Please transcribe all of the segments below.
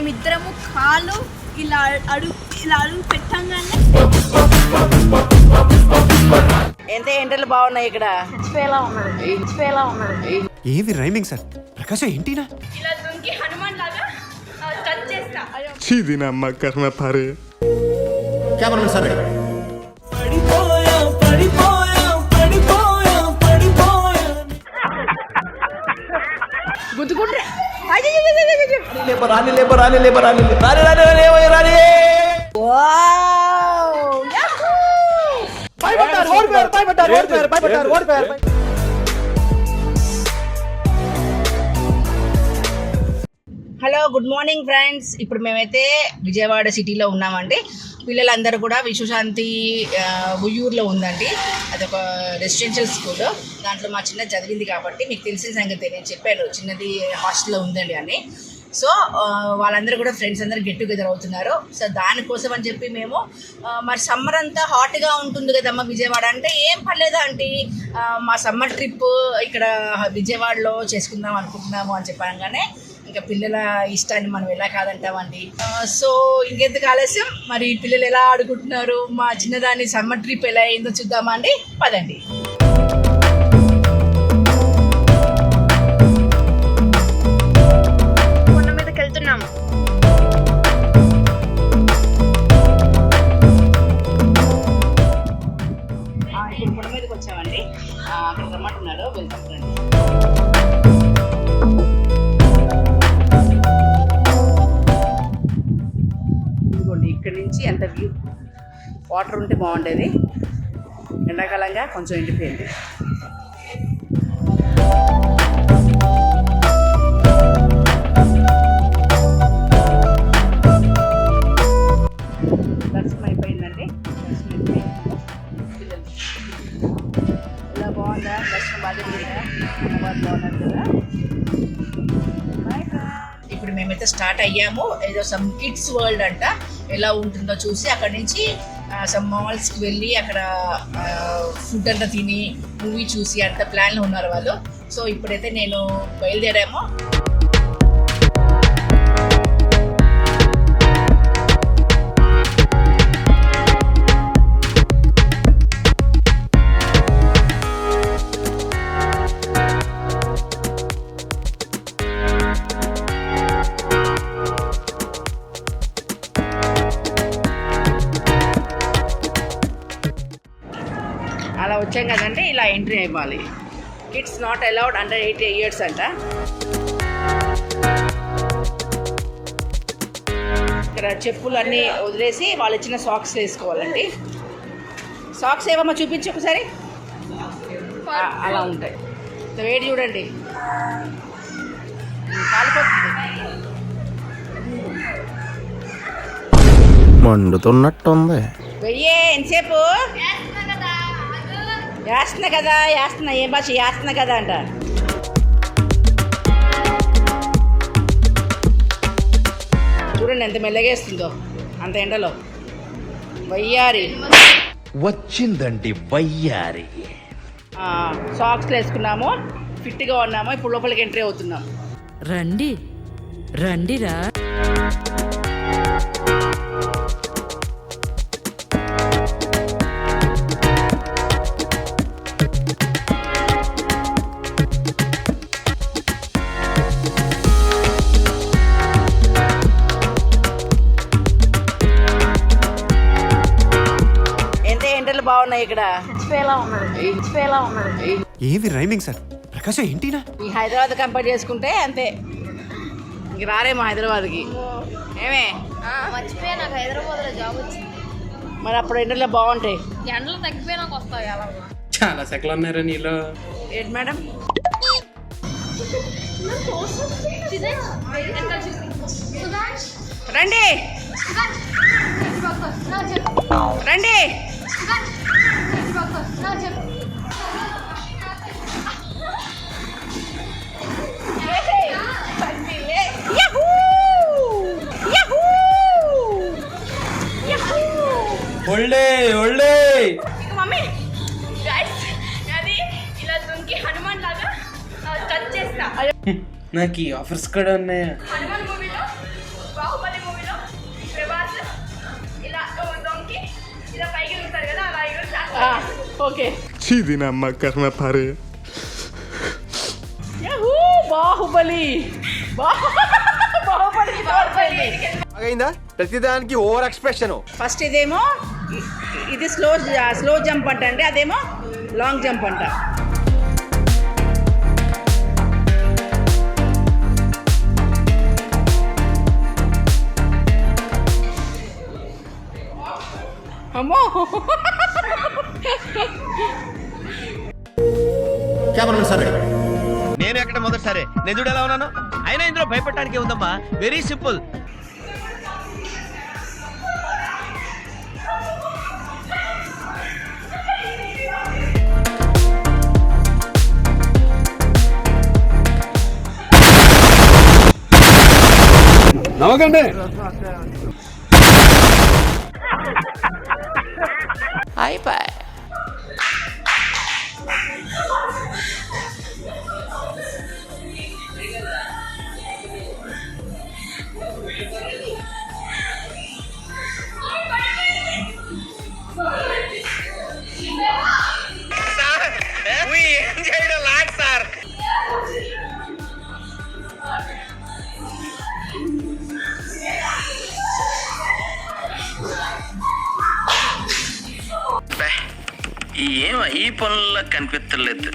మేమిద్దరము కాలు ఇలా అడుగు ఇలా అడుగు పెట్టంగానే ఎంత ఎండలు బాగున్నాయి ఇక్కడ? చచ్చిపోయేలా ఏది రైమింగ్ సార్? ప్రకాశం ఏంటినా? ఇలా దుంకి హనుమాన్ లాగా టచ్ చేస్తా. కర్మ పారే cameraman sir hello good morning friends. ఇప్పుడు మేమైతే విజయవాడ సిటీలో ఉన్నామండి. పిల్లలందరూ కూడా విశ్వశాంతి ఉయ్యూరులో ఉందండి. అదొక రెసిడెన్షియల్ స్కూల్. దాంట్లో మా చిన్న చదివింది కాబట్టి మీకు తెలిసిన సంగతి నేను చెప్పాను. చిన్నది హాస్టల్లో ఉందండి అని. సో వాళ్ళందరూ కూడా ఫ్రెండ్స్ అందరూ గెట్ టుగెదర్ అవుతున్నారు. సో దానికోసం అని చెప్పి మేము మరి సమ్మర్ అంతా హాట్గా ఉంటుంది కదమ్మా విజయవాడ. అంటే ఏం పర్లేదు అంటే మా సమ్మర్ ట్రిప్ ఇక్కడ విజయవాడలో చేసుకుందాం అనుకుంటున్నాము అని చెప్పగానే ఇంకా పిల్లల ఇష్టాన్ని మనం ఎలా కాదంటామండి సో ఇంకెందుకు ఆలస్యం? మరి పిల్లలు ఎలా ఆడుకుంటున్నారు? మా చిన్నదాని సమ్మర్ ట్రిప్ ఎలా అయిందో చూద్దామా అండి పదండి. అక్కడ రమ్మంటున్నారు వెళ్తాం ఇదిగోండి ఇక్కడ నుంచి ఎంత వ్యూ. వాటర్ ఉంటే బాగుండేది. ఎండాకాలంగా కొంచెం ఎండిపోయింది. స్టార్ట్ అయ్యాము. ఏదో సమ్ కిడ్స్ వరల్డ్ అంట. ఎలా ఉంటుందో చూసి అక్కడ నుంచి సమ్ మాల్స్కి వెళ్ళి అక్కడ ఫుడ్ అంతా తిని మూవీ చూసి అంత ప్లాన్లో ఉన్నారు వాళ్ళు. సో ఇప్పుడైతే నేను బయలుదేరాము. అలా వచ్చాం కదంటే ఇలా ఎంట్రీ అయిపోవాలి kids not allowed under eighty years అంట. ఇక్కడ చెప్పులు అన్నీ వదిలేసి వాళ్ళు ఇచ్చిన సాక్స్ వేసుకోవాలండి. సాక్స్ ఏమమ్మా చూపించు ఒకసారి? అలా ఉంటాయి. వేడి చూడండి. మండుతున్నట్టుంది. వెయ్యే ఎంతసేపు? వేస్తున్నా కదా వేస్తున్నా ఏ భాష వేస్తున్నా కదా అంట. చూడండి ఎంత మెల్లగేస్తుందో అంత ఎండలో. వయ్యారి. వచ్చిందండి వయ్యారి. ఆ, సాక్స్లు వేసుకున్నాము ఫిట్గా ఉన్నాము ఇప్పుడు లోపలికి ఎంట్రీ అవుతున్నాం. రండి రండిరా. బాగున్నాయి ఇక్కడ. ఏది రైమింగ్ సార్? ప్రకాశం ఏంటినా? ఈ హైదరాబాద్ కంపేర్ చేసుకుంటే అంతే. ఇంక రారేమో హైదరాబాద్కి. ఏమే? మర్చిపోయి నాకు హైదరాబాద్లో జాబ్ వచ్చింది. మరి అప్పుడు ఎండలో బాగుంటాయి ఎండలు తగ్గిపోయి నాకు వస్తాయి అలా. చాలా సెకలు ఉన్నారు నీలో. ఏంటి మేడం? రండి. రండి! ఒళ్ళే ఒళ్ళే. మమ్మీ గైస్ అది ఇలా దుంకి హనుమాన్ లాగా టచ్ చేస్తా. నాకు ఈ ఆఫర్స్ కూడా ఉన్నాయా? హనుమాన్ మూవీలో బాహుబలి మూవీలో ప్రభాస్ ఇలా దొంకి ఇలా పైకి ఉంటారు కదా అలా ఈరోజు ఓకే చీదినమ్మ కర్మ పారే యహూ బాహుబలి బాహు- బాహుబలి బాహుబలి అయిందా ప్రతిదానికి ఓవర్ ఎక్స్ప్రెషన్ ఫస్ట్ ఇదేమో ఇ- ఇది స్లో స్లో జంప్ అంట అండి అదేమో లాంగ్ జంప్ అంట. అమ్మో! కెమెరామెన్ సార్ రెడీ నేను ఎక్కడ మొదటిసారి నేను చూడు ఎలా ఉన్నాను? అయినా ఇందులో భయపడటానికి ఉందమ్మా వెరీ సింపుల్ నవ్వకండి. ఏం ఈ పనుల్లో కనిపించలేదు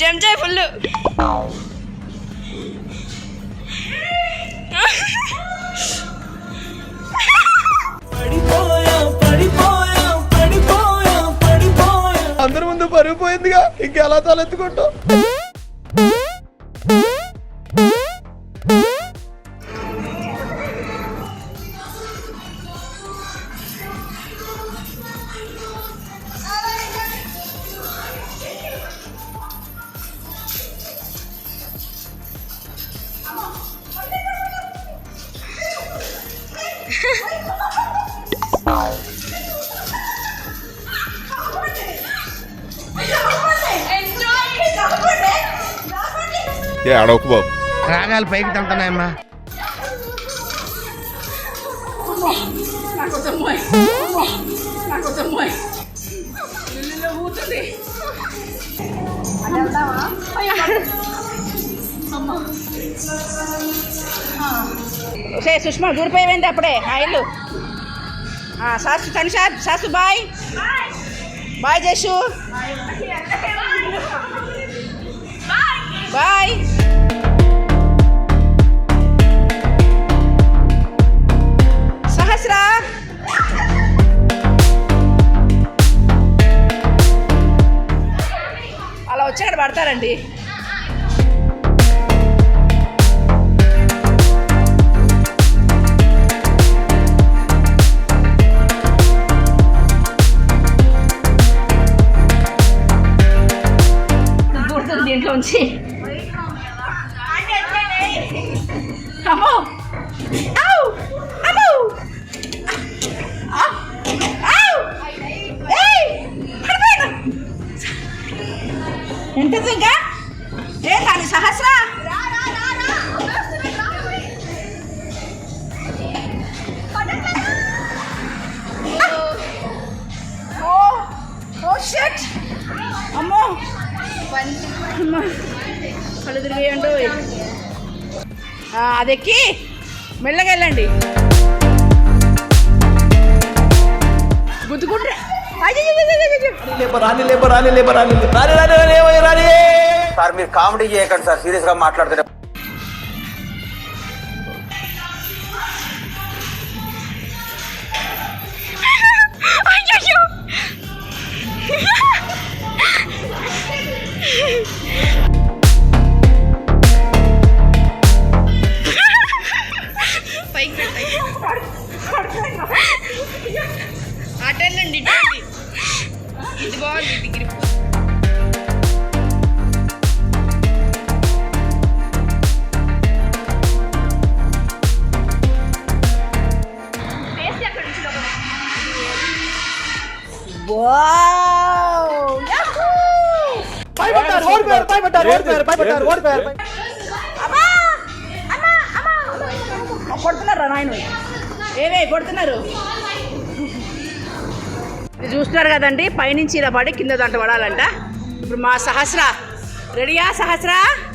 జంజాయ్ ఫుల్ అందరి ముందు పరుగు పోయిందిగా. ఇంకెలా తలెత్తుకుంటావు? ఏ అడవకు బాబు. రాగాలు పైకి తంటున్నాయమ్మా సే సుష్మా దూరిపోయింది అప్పుడే? ఆ ఇల్లు ఆ, సాసు తనిషా సాసు బాయ్. బాయ్ జేషు. బాయ్. వచ్చి అక్కడ పడతారండి దీంట్లోంచి. షట్ అమ్మో! కళ్ళు తిరిగేయండు అది ఎక్కి. మెల్లగా వెళ్ళండి. గుద్దుకుంటే సార్ మీరు కామెడీ చేయకండి సార్ సీరియస్గా మాట్లాడుతున్నారు వావ్ యహూ అబ్బా కొడుతున్నారా నాయన ఏవే కొడుతున్నారు? ఇది చూస్తున్నారు కదండి పైనుంచి ఇలా పడి కింద దాంట్లో పడాలంట. ఇప్పుడు మా సహస్ర రెడీయా Sahasra?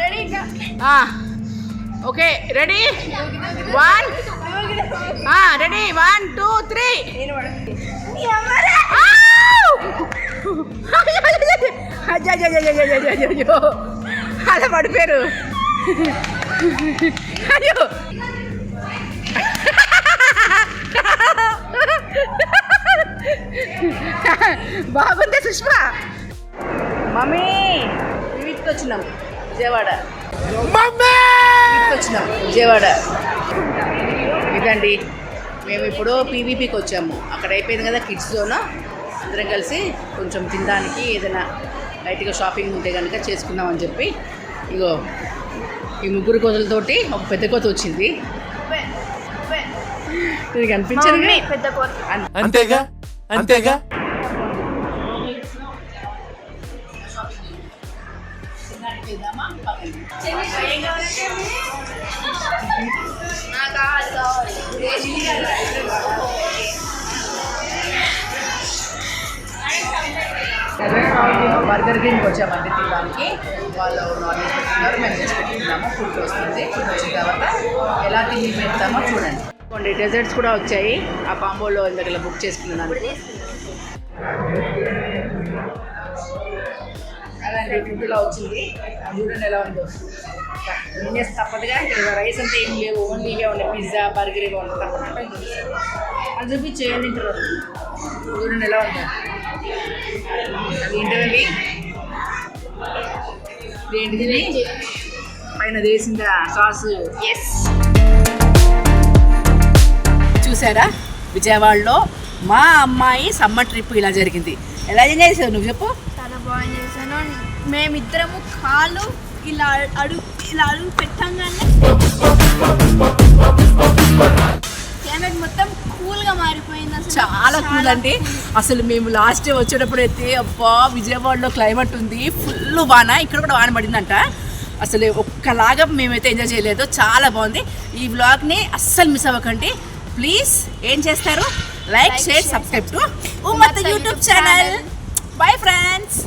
Ready okay ready? One ready. One two three. అలా పడిపోయారు. అయ్యో. బాగుంది సుష్మా. మమ్మీ వీటికి వచ్చినాం విజయవాడ. వచ్చినాం విజయవాడ. ఇదండి మేము ఇప్పుడు పీవీపీకి వచ్చాము. అక్కడ అయిపోయింది కదా కిడ్స్ జోన్ అందరం కలిసి కొంచెం తినడానికి ఏదైనా లైట్గా షాపింగ్ ఉంటే కనుక చేసుకుందామని చెప్పి ఇగో ఈ ముగ్గురు కోతలతోటి ఒక పెద్ద కోత వచ్చింది. ఇది కనిపించదు పెద్ద కోత. అంతేగా? అంతేగా? బర్గర్ గ్రీన్కి వచ్చామండి తినడానికి. వాళ్ళు నాన్ వెజ్ పెట్టుకున్నారు మేము వెజ్ పెట్టుకున్నాము ఫుడ్ వస్తుంది. ఫుడ్ వచ్చిన తర్వాత ఎలా తిని పెడతామో చూడండి. కొన్ని డెజర్ట్స్ కూడా వచ్చాయి. ఆ కాంబోలో ఇందాక బుక్ చేసుకున్నాను. అలాంటి ఫుడ్లో వచ్చింది. చూడండి ఎలా ఉందో. ఏం చేస్తే తప్పదుగా ఇక్కడ రైస్ అంతా ఏం లేవు. ఓన్లీ ఇవే ఉన్నాయి. పిజ్జా బర్గర్ ఇవే ఉన్నాయి. తప్పకుండా అది చూపించేయండి తింటారు చూడండి ఎలా ఉంటుంది ఏంటిది? పైన వేసిందా సాసు? ఎస్ చూసారా? విజయవాడలో మా అమ్మాయి సమ్మర్ ట్రిప్ ఇలా జరిగింది. ఎలా ఎంజాయ్ చేసావు నువ్వు చెప్పు? చాలా బాగా చేశాను. మేమిద్దరము కాలు ఇలా అడుగు ఇలా అడుగు పెట్టంగానే క్లైమేట్ మొత్తం కూల్గా మారిపోయింది అసలు. చాలా కూల్ అండి. అసలు మేము లాస్ట్ వచ్చేటప్పుడు అయితే అబ్బా విజయవాడలో క్లైమేట్ ఉంది ఫుల్ వాన. ఇక్కడ కూడా వాన పడిందంట. అసలు ఒక్కలాగా మేమైతే ఎంజాయ్ చేయలేదు. చాలా బాగుంది. ఈ వ్లాగ్ని అస్సలు మిస్ అవ్వకండి. ప్లీజ్ ఏం చేస్తారు? Like share subscribe to Ummat YouTube channel bye friends